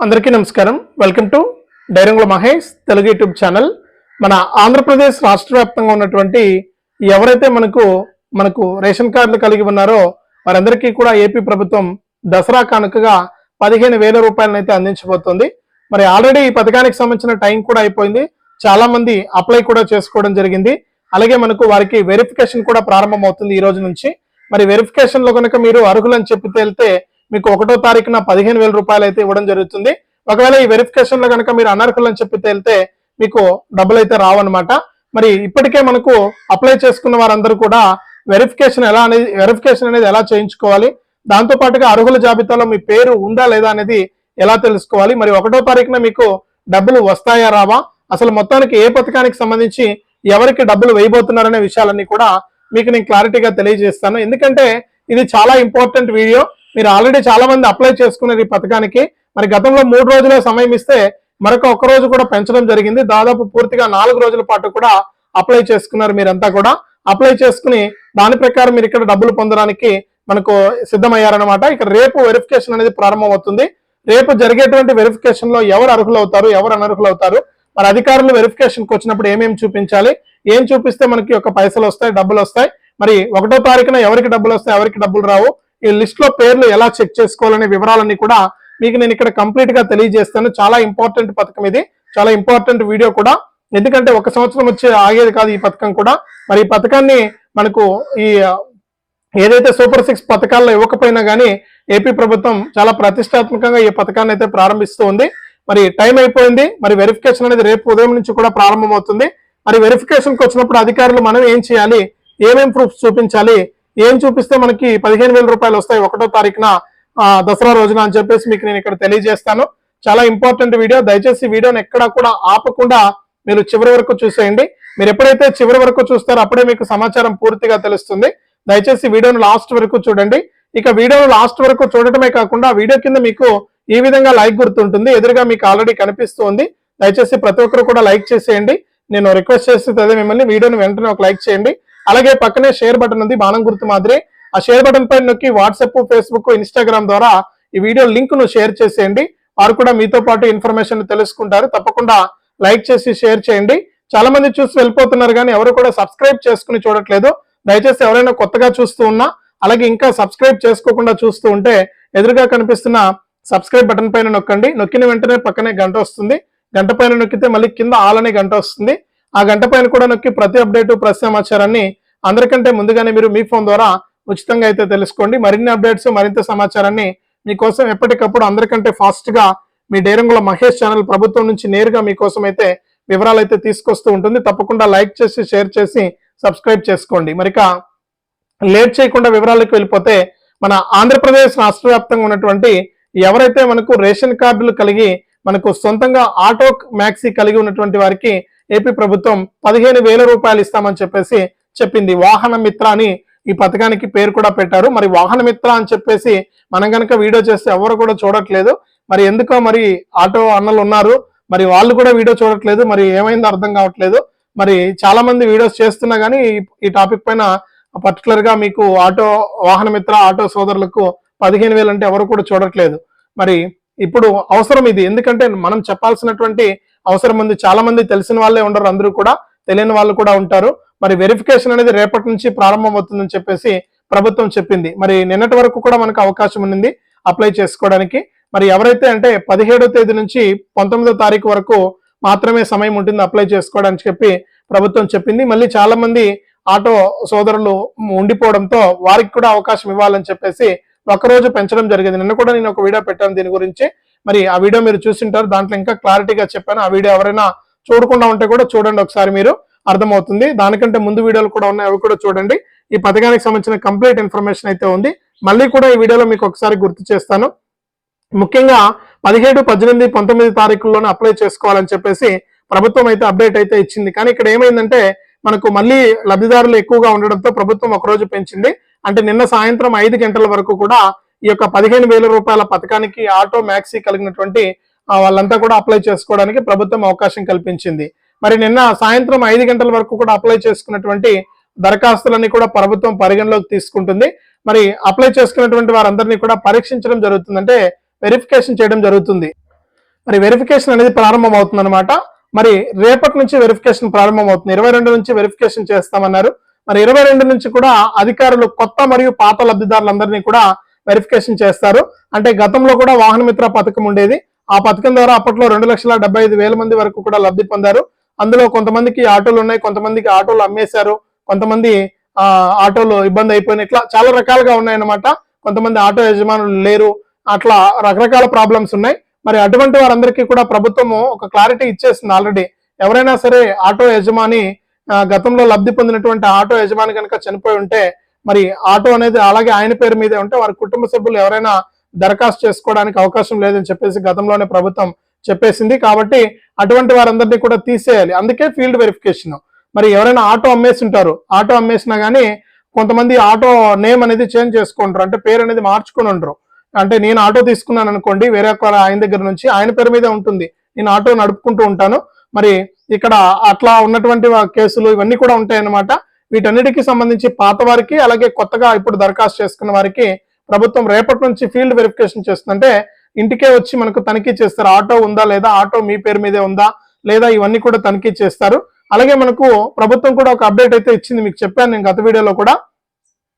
అందరికీ నమస్కారం. Welcome to డైరంగుల Mahesh Telugu YouTube channel. మన ఆంధ్రప్రదేశ్ రాష్ట్ర వ్యాప్తంగా ఉన్నటువంటి ఎవరైతే మనకు మనకు రేషన్ కార్డులు కలిగి ఉన్నారో వారందరికీ కూడా ఏపీ ప్రభుత్వం దసరా కానుకగా పదిహేను వేల రూపాయలను అయితే అందించబోతోంది. మరి ఆల్రెడీ ఈ పథకానికి సంబంధించిన టైం కూడా అయిపోయింది. చాలా మంది అప్లై కూడా చేసుకోవడం జరిగింది. అలాగే మనకు వారికి వెరిఫికేషన్ కూడా ప్రారంభమవుతుంది ఈ రోజు నుంచి. మరి వెరిఫికేషన్లో కనుక మీరు అర్హులని చెప్పి తేలితే మీకు ఒకటో తారీఖున పదిహేను వేల రూపాయలు అయితే ఇవ్వడం జరుగుతుంది. ఒకవేళ ఈ వెరిఫికేషన్లో కనుక మీరు అనర్హులని చెప్పి తేలితే మీకు డబ్బులు అయితే రావన్నమాట. మరి ఇప్పటికే మనకు అప్లై చేసుకున్న వారందరూ కూడా వెరిఫికేషన్ ఎలా అనేది వెరిఫికేషన్ అనేది ఎలా చేయించుకోవాలి? దాంతో పాటుగా అర్హుల జాబితాలో మీ పేరు ఉందా లేదా అనేది ఎలా తెలుసుకోవాలి? మరి ఒకటో తారీఖున మీకు డబ్బులు వస్తాయా రావా? అసలు మొత్తానికి ఏ పథకానికి సంబంధించి ఎవరికి డబ్బులు వేయబోతున్నారనే విషయాలన్నీ కూడా మీకు నేను క్లారిటీగా తెలియజేస్తాను. ఎందుకంటే ఇది చాలా ఇంపార్టెంట్ వీడియో మీరు ఆల్రెడీ చాలా మంది అప్లై చేసుకున్నారు ఈ పథకానికి. మరి గతంలో మూడు రోజులే సమయం ఇస్తే మరొక ఒక్క రోజు కూడా పెంచడం జరిగింది. దాదాపు పూర్తిగా నాలుగు రోజుల పాటు కూడా అప్లై చేసుకున్నారు మీరంతా కూడా. అప్లై చేసుకుని దాని ప్రకారం మీరు ఇక్కడ డబ్బులు పొందడానికి మనకు సిద్ధమయ్యారనమాట ఇక్కడ రేపు వెరిఫికేషన్ అనేది ప్రారంభం అవుతుంది రేపు జరిగేటువంటి వెరిఫికేషన్లో ఎవరు అర్హులు అవుతారు ఎవరు అనర్హులు అవుతారు మరి అధికారులు వెరిఫికేషన్కి వచ్చినప్పుడు ఏమేమి చూపించాలి ఏం చూపిస్తే మనకి ఒక పైసలు వస్తాయి డబ్బులు వస్తాయి మరి ఒకటో తారీఖున ఎవరికి డబ్బులు వస్తాయి ఎవరికి డబ్బులు రావు ఈ లిస్ట్లో పేర్లు ఎలా చెక్ చేసుకోవాలనే వివరాలన్నీ కూడా మీకు నేను ఇక్కడ కంప్లీట్గా తెలియజేస్తాను. చాలా ఇంపార్టెంట్ పథకం ఇది. చాలా ఇంపార్టెంట్ వీడియో కూడా. ఎందుకంటే ఒక సంవత్సరం వచ్చి ఆగేది కాదు ఈ పథకం కూడా. మరి ఈ పథకాన్ని మనకు ఈ ఏదైతే సూపర్ సిక్స్ పథకాల్లో ఇవ్వకపోయినా కానీ ఏపీ ప్రభుత్వం చాలా ప్రతిష్టాత్మకంగా ఈ పథకాన్ని అయితే ప్రారంభిస్తూ ఉంది. మరి టైం అయిపోయింది. మరి వెరిఫికేషన్ అనేది రేపు ఉదయం నుంచి కూడా ప్రారంభమవుతుంది. మరి వెరిఫికేషన్కి వచ్చినప్పుడు అధికారులు మనం ఏం చేయాలి? ఏమేం ప్రూఫ్స్ చూపించాలి? ఏం చూపిస్తే మనకి పదిహేను వేల రూపాయలు వస్తాయి ఒకటో తారీఖున ఆ, దసరా రోజున అని చెప్పేసి మీకు నేను ఇక్కడ తెలియజేస్తాను. చాలా ఇంపార్టెంట్ వీడియో. దయచేసి వీడియోని ఎక్కడా కూడా ఆపకుండా మీరు చివరి వరకు చూసేయండి. మీరు ఎప్పుడైతే చివరి వరకు చూస్తారో అప్పుడే మీకు సమాచారం పూర్తిగా తెలుస్తుంది. దయచేసి వీడియోను లాస్ట్ వరకు చూడండి. ఇక వీడియోను లాస్ట్ వరకు చూడటమే కాకుండా వీడియో కింద మీకు ఈ విధంగా లైక్ గుర్తుంటుంది. ఎదురుగా మీకు ఆల్రెడీ కనిపిస్తుంది దయచేసి ప్రతి ఒక్కరు కూడా లైక్ చేసేయండి. నేను రిక్వెస్ట్ చేస్తుంది అదే. మిమ్మల్ని వీడియోని వెంటనే ఒక లైక్ చేయండి. అలాగే పక్కనే షేర్ బటన్ ఉంది బాణం గుర్తు మాదిరి. ఆ షేర్ బటన్ పైన నొక్కి వాట్సాప్ ఫేస్బుక్ ఇన్స్టాగ్రామ్ ద్వారా ఈ వీడియో లింక్ను షేర్ చేసేయండి. వారు కూడా మీతో పాటు ఇన్ఫర్మేషన్ తెలుసుకుంటారు. తప్పకుండా లైక్ చేసి షేర్ చేయండి. చాలా మంది చూసి వెళ్ళిపోతున్నారు కానీ ఎవరు కూడా సబ్స్క్రైబ్ చేసుకుని చూడట్లేదు. దయచేసి ఎవరైనా కొత్తగా చూస్తూ ఉన్నా అలాగే ఇంకా సబ్స్క్రైబ్ చేసుకోకుండా చూస్తూ ఉంటే ఎదురుగా కనిపిస్తున్న సబ్స్క్రైబ్ బటన్ పైన నొక్కండి. నొక్కిన వెంటనే పక్కనే గంట వస్తుంది. గంట పైన నొక్కితే మళ్ళీ కింద ఆల్ అనే గంట వస్తుంది. ఆ గంట పైన కూడా నొక్కి ప్రతి అప్డేట్ ప్రతి సమాచారాన్ని అందరికంటే ముందుగానే మీరు మీ ఫోన్ ద్వారా ఉచితంగా అయితే తెలుసుకోండి. మరిన్ని అప్డేట్స్ మరింత సమాచారాన్ని మీకోసం ఎప్పటికప్పుడు అందరికంటే ఫాస్ట్గా మీ డేరంగుల మహేష్ ఛానల్ ప్రభుత్వం నుంచి నేరుగా మీకోసం అయితే వివరాలు అయితే తీసుకొస్తూ ఉంటుంది. తప్పకుండా లైక్ చేసి షేర్ చేసి సబ్స్క్రైబ్ చేసుకోండి. మరిక లేట్ చేయకుండా వివరాలకు వెళ్ళిపోతే మన ఆంధ్రప్రదేశ్ రాష్ట్ర వ్యాప్తంగా ఉన్నటువంటి ఎవరైతే మనకు రేషన్ కార్డులు కలిగి మనకు సొంతంగా ఆటో మ్యాక్సీ కలిగి ఉన్నటువంటి వారికి ఏపీ ప్రభుత్వం పదిహేను వేల రూపాయలు ఇస్తామని చెప్పేసి చెప్పింది. వాహన మిత్ర అని ఈ పథకానికి పేరు కూడా పెట్టారు. మరి వాహన మిత్ర అని చెప్పేసి మనం కనుక వీడియో చేస్తే ఎవరు కూడా చూడట్లేదు. మరి ఎందుకో మరి ఆటో అన్నలు ఉన్నారు. మరి వాళ్ళు కూడా వీడియో చూడట్లేదు. మరి ఏమైందో అర్థం కావట్లేదు. మరి చాలా మంది వీడియోస్ చేస్తున్నా కానీ ఈ టాపిక్ పైన పర్టికులర్గా మీకు ఆటో వాహన మిత్ర ఆటో సోదరులకు పదిహేను వేలు అంటే ఎవరు కూడా చూడట్లేదు. మరి ఇప్పుడు అవసరం ఇది. ఎందుకంటే మనం చెప్పాల్సినటువంటి అవసరం ఉంది. చాలా మంది తెలిసిన వాళ్ళే ఉండరు. అందరూ కూడా తెలియని వాళ్ళు కూడా ఉంటారు. మరి వెరిఫికేషన్ అనేది రేపటి నుంచి ప్రారంభం అవుతుందని చెప్పేసి ప్రభుత్వం చెప్పింది. మరి నిన్నటి వరకు కూడా మనకు అవకాశం ఉంది అప్లై చేసుకోవడానికి. మరి ఎవరైతే అంటే పదిహేడో తేదీ నుంచి పంతొమ్మిదో తారీఖు వరకు మాత్రమే సమయం ఉంటుంది అప్లై చేసుకోవడానికి చెప్పి ప్రభుత్వం చెప్పింది. మళ్ళీ చాలా మంది ఆటో సోదరులు ఉండిపోవడంతో వారికి కూడా అవకాశం ఇవ్వాలని చెప్పేసి ఒకరోజు పెంచడం జరిగింది. నిన్న కూడా నేను ఒక వీడియో పెట్టాను దీని గురించి. మరి ఆ వీడియో మీరు చూసింటారు దాంట్లో ఇంకా క్లారిటీగా చెప్పాను. ఆ వీడియో ఎవరైనా చూడకుండా ఉంటే కూడా చూడండి ఒకసారి మీరు. అర్థమవుతుంది. దానికంటే ముందు వీడియోలు కూడా ఉన్నాయి అవి కూడా చూడండి. ఈ పథకానికి సంబంధించిన కంప్లీట్ ఇన్ఫర్మేషన్ అయితే ఉంది. మళ్ళీ కూడా ఈ వీడియోలో మీకు ఒకసారి గుర్తు చేస్తాను. ముఖ్యంగా పదిహేడు పద్దెనిమిది పంతొమ్మిది తారీఖుల్లోనే అప్లై చేసుకోవాలని చెప్పేసి ప్రభుత్వం అయితే అప్డేట్ అయితే ఇచ్చింది. కానీ ఇక్కడ ఏమైందంటే మనకు మళ్ళీ లబ్ధిదారులు ఎక్కువగా ఉండడంతో ప్రభుత్వం ఒకరోజు పెంచింది. అంటే నిన్న సాయంత్రం ఐదు గంటల వరకు కూడా ఈ యొక్క పదిహేను వేల రూపాయల పథకానికి ఆటో మ్యాక్సీ కలిగినటువంటి వాళ్ళంతా కూడా అప్లై చేసుకోవడానికి ప్రభుత్వం అవకాశం కల్పించింది. మరి నిన్న సాయంత్రం ఐదు గంటల వరకు కూడా అప్లై చేసుకున్నటువంటి దరఖాస్తులన్నీ కూడా ప్రభుత్వం పరిగణలోకి తీసుకుంటుంది. మరి అప్లై చేసుకున్నటువంటి వారందరినీ కూడా పరీక్షించడం జరుగుతుంది అంటే వెరిఫికేషన్ చేయడం జరుగుతుంది. మరి వెరిఫికేషన్ అనేది ప్రారంభం అవుతుంది అనమాట మరి రేపటి నుంచి వెరిఫికేషన్ ప్రారంభం అవుతుంది ఇరవై రెండు నుంచి వెరిఫికేషన్ చేస్తామన్నారు. మరి ఇరవై రెండు నుంచి కూడా అధికారులు కొత్త మరియు పాత లబ్ధిదారులందరినీ కూడా వెరిఫికేషన్ చేస్తారు. అంటే గతంలో కూడా వాహన మిత్ర పథకం ఉండేది. ఆ పథకం ద్వారా అప్పట్లో రెండు లక్షల డెబ్బై ఐదు వేల మంది వరకు కూడా లబ్ధి పొందారు. అందులో కొంతమందికి ఆటోలు ఉన్నాయి కొంతమందికి ఆటోలు అమ్మేశారు కొంతమంది ఆ ఆటోలు ఇబ్బంది అయిపోయినాయి. ఇట్లా చాలా రకాలుగా ఉన్నాయన్నమాట. కొంతమంది ఆటో యజమానులు లేరు. అట్లా రకరకాల ప్రాబ్లమ్స్ ఉన్నాయి. మరి అటువంటి వారందరికీ కూడా ప్రభుత్వము ఒక క్లారిటీ ఇచ్చేసింది ఆల్రెడీ ఎవరైనా సరే ఆటో యజమాని గతంలో లబ్ధి పొందినటువంటి ఆటో యజమాని కనుక చనిపోయి ఉంటే మరి ఆటో అనేది అలాగే ఆయన పేరు మీదే ఉంటే వారి కుటుంబ సభ్యులు ఎవరైనా దరఖాస్తు చేసుకోవడానికి అవకాశం లేదని చెప్పేసి గతంలోనే ప్రభుత్వం చెప్పేసింది. కాబట్టి అటువంటి వారందరినీ కూడా తీసేయాలి. అందుకే ఫీల్డ్ వెరిఫికేషన్. మరి ఎవరైనా ఆటో అమ్మేసి ఉంటారు ఆటో అమ్మేసినా కానీ కొంతమంది ఆటో నేమ్ అనేది చేంజ్ చేసుకుంటారు. అంటే పేరు అనేది మార్చుకుని ఉండరు. అంటే నేను ఆటో తీసుకున్నాను అనుకోండి వేరే ఒక ఆయన దగ్గర నుంచి ఆయన పేరు మీదే ఉంటుంది. నేను ఆటో నడుపుకుంటూ ఉంటాను. మరి ఇక్కడ అట్లా ఉన్నటువంటి కేసులు ఇవన్నీ కూడా ఉంటాయన్నమాట. వీటన్నిటికీ సంబంధించి పాత వారికి అలాగే కొత్తగా ఇప్పుడు దరఖాస్తు చేసుకున్న వారికి ప్రభుత్వం రేపటి నుంచి ఫీల్డ్ వెరిఫికేషన్ చేస్తుందంటే ఇంటికే వచ్చి మనకు తనిఖీ చేస్తారు. ఆటో ఉందా లేదా? ఆటో మీ పేరు మీదే ఉందా లేదా? ఇవన్నీ కూడా తనిఖీ చేస్తారు. అలాగే మనకు ప్రభుత్వం కూడా ఒక అప్డేట్ అయితే ఇచ్చింది. మీకు చెప్పాను నేను గత వీడియోలో కూడా.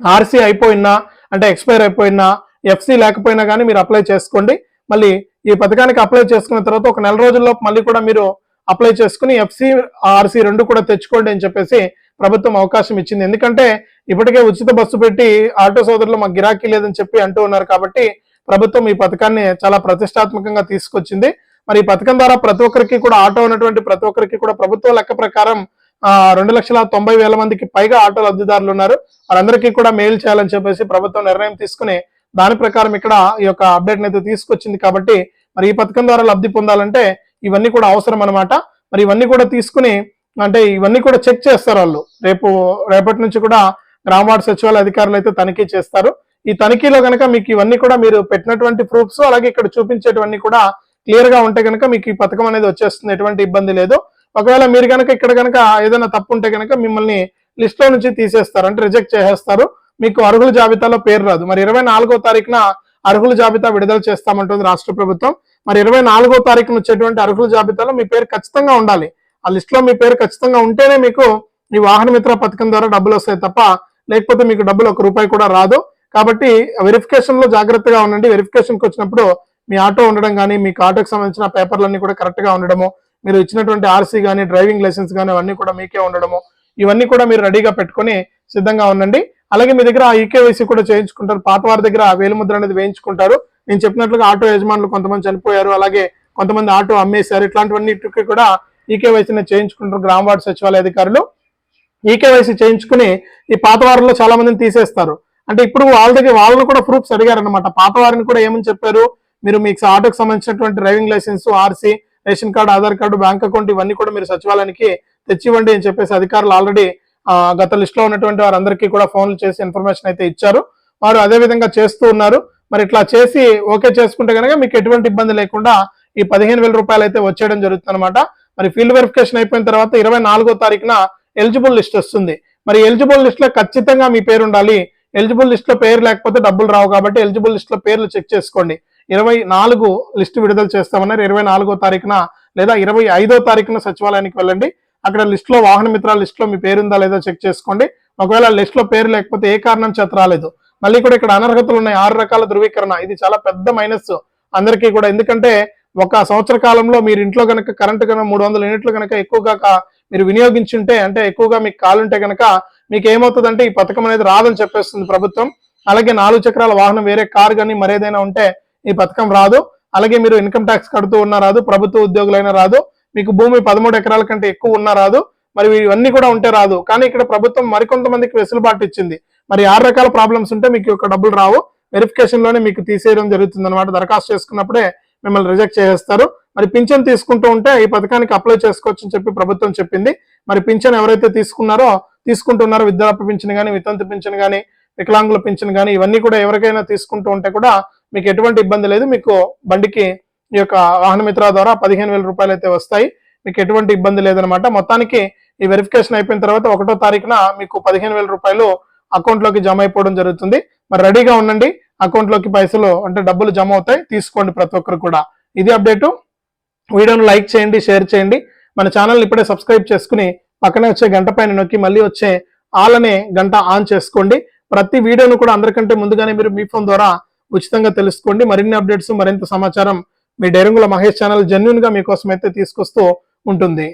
ఆర్సీ అయిపోయినా అంటే ఎక్స్పైర్ అయిపోయినా ఎఫ్సి లేకపోయినా కానీ మీరు అప్లై చేసుకోండి. మళ్ళీ ఈ పథకానికి అప్లై చేసుకున్న తర్వాత ఒక నెల రోజుల్లో మళ్ళీ కూడా మీరు అప్లై చేసుకుని ఎఫ్సి ఆర్సీ రెండు కూడా తెచ్చుకోండి అని చెప్పేసి ప్రభుత్వం అవకాశం ఇచ్చింది. ఎందుకంటే ఇప్పటికే ఉచిత బస్సు పెట్టి ఆటో సోదరులు మాకు గిరాకీ లేదని చెప్పి అంటూ ఉన్నారు కాబట్టి ప్రభుత్వం ఈ పథకాన్ని చాలా ప్రతిష్టాత్మకంగా తీసుకొచ్చింది. మరి ఈ పథకం ద్వారా ప్రతి ఒక్కరికి కూడా ఆటో ఉన్నటువంటి ప్రతి ఒక్కరికి కూడా ప్రభుత్వ లెక్క ప్రకారం ఆ, రెండు లక్షల తొంభై వేల మందికి పైగా ఆటో లబ్ధిదారులు ఉన్నారు. వారందరికీ కూడా మెయిల్ చేయాలని చెప్పేసి ప్రభుత్వం నిర్ణయం తీసుకుని దాని ప్రకారం ఇక్కడ ఈ యొక్క అప్డేట్ అయితే తీసుకొచ్చింది కాబట్టి మరి ఈ పథకం ద్వారా లబ్ధి పొందాలంటే ఇవన్నీ కూడా అవసరం అనమాట మరి ఇవన్నీ కూడా తీసుకుని అంటే ఇవన్నీ కూడా చెక్ చేస్తారు వాళ్ళు. రేపు రేపటి నుంచి కూడా గ్రామ సచివాలయ అధికారులు అయితే తనిఖీ చేస్తారు. ఈ తనిఖీలో కనుక మీకు ఇవన్నీ కూడా మీరు పెట్టినటువంటి ప్రూఫ్స్ అలాగే ఇక్కడ చూపించేటివన్నీ కూడా క్లియర్గా ఉంటే కనుక మీకు ఈ పథకం అనేది వచ్చేస్తుంది. ఎటువంటి ఇబ్బంది లేదు. ఒకవేళ మీరు కనుక ఇక్కడ కనుక ఏదైనా తప్పు ఉంటే కనుక మిమ్మల్ని లిస్ట్లో నుంచి తీసేస్తారు. అంటే రిజెక్ట్ చేసేస్తారు. మీకు అర్హుల జాబితాలో పేరు రాదు. మరి ఇరవై నాలుగో తారీఖున అర్హుల జాబితా విడుదల చేస్తామంటుంది రాష్ట్ర ప్రభుత్వం. మరి ఇరవై నాలుగో తారీఖున వచ్చేటువంటి అర్హుల జాబితాలో మీ పేరు ఖచ్చితంగా ఉండాలి. ఆ లిస్ట్లో మీ పేరు ఖచ్చితంగా ఉంటేనే మీకు ఈ వాహన మిత్ర పథకం ద్వారా డబ్బులు వస్తాయి తప్ప లేకపోతే మీకు డబ్బులు ఒక రూపాయి కూడా రాదు. కాబట్టి వెరిఫికేషన్లో జాగ్రత్తగా ఉండండి. వెరిఫికేషన్కి వచ్చినప్పుడు మీ ఆటో ఉండడం కానీ మీకు ఆటోకి సంబంధించిన పేపర్లన్నీ కూడా కరెక్ట్గా ఉండడము మీరు ఇచ్చినటువంటి ఆర్సీ కానీ డ్రైవింగ్ లైసెన్స్ కానీ అవన్నీ కూడా మీకే ఉండడము ఇవన్నీ కూడా మీరు రెడీగా పెట్టుకొని సిద్ధంగా ఉండండి. అలాగే మీ దగ్గర ఈకేవైసీ కూడా చేయించుకుంటారు. పాత వారి దగ్గర వేలుముద్ర అనేది వేయించుకుంటారు. నేను చెప్పినట్లుగా ఆటో యజమానులు కొంతమంది చనిపోయారు. అలాగే కొంతమంది ఆటో అమ్మేశారు. ఇట్లాంటివన్నీ కూడా ఈకేవైసీని చేయించుకుంటారు గ్రామ వార్డు సచివాలయ అధికారులు. ఈకేవైసీ చేయించుకుని ఈ పాత వారిలో చాలా మందిని తీసేస్తారు. అంటే ఇప్పుడు వాళ్ళ దగ్గర వాళ్ళని కూడా ప్రూఫ్స్ అడిగారు అనమాట పాత వారిని కూడా ఏమని చెప్పారు? మీరు మీకు ఆటోకి సంబంధించినటువంటి driving licence RC ration card Aadhaar card bank account ఇవన్నీ కూడా మీరు సచివాలయానికి తెచ్చివ్వండి అని చెప్పేసి అధికారులు ఆల్రెడీ గత లిస్ట్లో ఉన్నటువంటి వారందరికీ కూడా ఫోన్లు చేసి ఇన్ఫర్మేషన్ అయితే ఇచ్చారు. వారు అదే విధంగా చేస్తూ ఉన్నారు. మరి ఇట్లా చేసి ఓకే చేసుకుంటే కనుక మీకు ఎటువంటి ఇబ్బంది లేకుండా ఈ పదిహేను వేల రూపాయలు అయితే వచ్చేయడం జరుగుతుంది అనమాట మరి ఫీల్డ్ వెరిఫికేషన్ అయిపోయిన తర్వాత ఇరవై నాలుగో తారీఖున ఎలిజిబుల్ లిస్ట్ వస్తుంది. మరి ఎలిజిబుల్ లిస్ట్లో ఖచ్చితంగా మీ పేరు ఉండాలి. ఎలిజిబుల్ లిస్ట్లో పేరు లేకపోతే డబ్బులు రావు కాబట్టి ఎలిజిబుల్ లిస్ట్లో పేర్లు చెక్ చేసుకోండి. ఇరవై నాలుగు లిస్ట్ విడుదల చేస్తామన్నారు. ఇరవై నాలుగో తారీఖున లేదా ఇరవై ఐదో తారీఖున సచివాలయానికి వెళ్ళండి. అక్కడ లిస్ట్లో వాహన మిత్ర లిస్ట్లో మీ పేరు ఉందా లేదో చెక్ చేసుకోండి. ఒకవేళ లిస్ట్లో పేరు లేకపోతే ఏ కారణం చేత రాలేదు. మళ్ళీ కూడా ఇక్కడ అనర్హతలు ఉన్నాయి. ఆరు రకాల ధృవీకరణ. ఇది చాలా పెద్ద మైనస్ అందరికీ కూడా. ఎందుకంటే ఒక సంవత్సర కాలంలో మీరు ఇంట్లో కనుక కరెంట్ కనుక మూడు వందల యూనిట్లు కనుక ఎక్కువగా కా- మీరు వినియోగించుంటే అంటే ఎక్కువగా మీకు కాలుంటే కనుక మీకు ఏమవుతుందంటే ఈ పథకం అనేది రాదని చెప్పేస్తుంది ప్రభుత్వం. అలాగే నాలుగు చక్రాల వాహనం వేరే కార్ కానీ మరేదైనా ఉంటే ఈ పథకం రాదు. అలాగే మీరు ఇన్కమ్ ట్యాక్స్ కడుతూ ఉన్నా రాదు ప్రభుత్వ ఉద్యోగులైనా రాదు. మీకు భూమి పదమూడు ఎకరాల కంటే ఎక్కువ ఉన్నా రాదు. మరి ఇవన్నీ కూడా ఉంటే రాదు. కానీ ఇక్కడ ప్రభుత్వం మరికొంతమందికి వెసులుబాటు ఇచ్చింది. మరి ఆరు రకాల ప్రాబ్లమ్స్ ఉంటే మీకు ఒక డబ్బులు రావు. వెరిఫికేషన్లోనే మీకు తీసేయడం జరుగుతుంది అనమాట దరఖాస్తు చేసుకున్నప్పుడే మిమ్మల్ని రిజెక్ట్ చేసేస్తారు. మరి పింఛన్ తీసుకుంటూ ఉంటే ఈ పథకానికి అప్లై చేసుకోవచ్చు అని చెప్పి ప్రభుత్వం చెప్పింది. మరి పింఛన్ ఎవరైతే తీసుకున్నారో తీసుకుంటున్నారో వృద్ధాప్య పింఛన్ కానీ వితంతు పింఛన్ కానీ వికలాంగుల పింఛన్ కానీ ఇవన్నీ కూడా ఎవరికైనా తీసుకుంటూ ఉంటే కూడా మీకు ఎటువంటి ఇబ్బంది లేదు. మీకు బండికి ఈ యొక్క వాహనమిత్ర ద్వారా పదిహేను వేల రూపాయలు అయితే వస్తాయి. మీకు ఎటువంటి ఇబ్బంది లేదనమాట. మొత్తానికి ఈ వెరిఫికేషన్ అయిపోయిన తర్వాత ఒకటో తారీఖున మీకు పదిహేను వేల రూపాయలు అకౌంట్లోకి జమ అయిపోవడం జరుగుతుంది. మరి రెడీగా ఉండండి. అకౌంట్లోకి పైసలు అంటే డబ్బులు జమ అవుతాయి. తీసుకోండి ప్రతి ఒక్కరు కూడా. ఇది అప్డేటు. వీడియోను లైక్ చేయండి షేర్ చేయండి. మన ఛానల్ని ఇప్పుడే సబ్స్క్రైబ్ చేసుకుని పక్కనే వచ్చే గంట పైన నొక్కి మళ్ళీ వచ్చే ఆల్ అనే గంట ఆన్ చేసుకోండి. ప్రతి వీడియోను కూడా అందరికంటే ముందుగానే మీరు మీ ఫోన్ ద్వారా ఉచితంగా తెలుసుకోండి. మరిన్ని అప్డేట్స్ మరింత సమాచారం మీ డైరంగుల మహేష్ ఛానల్ జెన్యున్గా మీకోసమైతే మీకోసం అయితే తీసుకొస్తూ ఉంటుంది.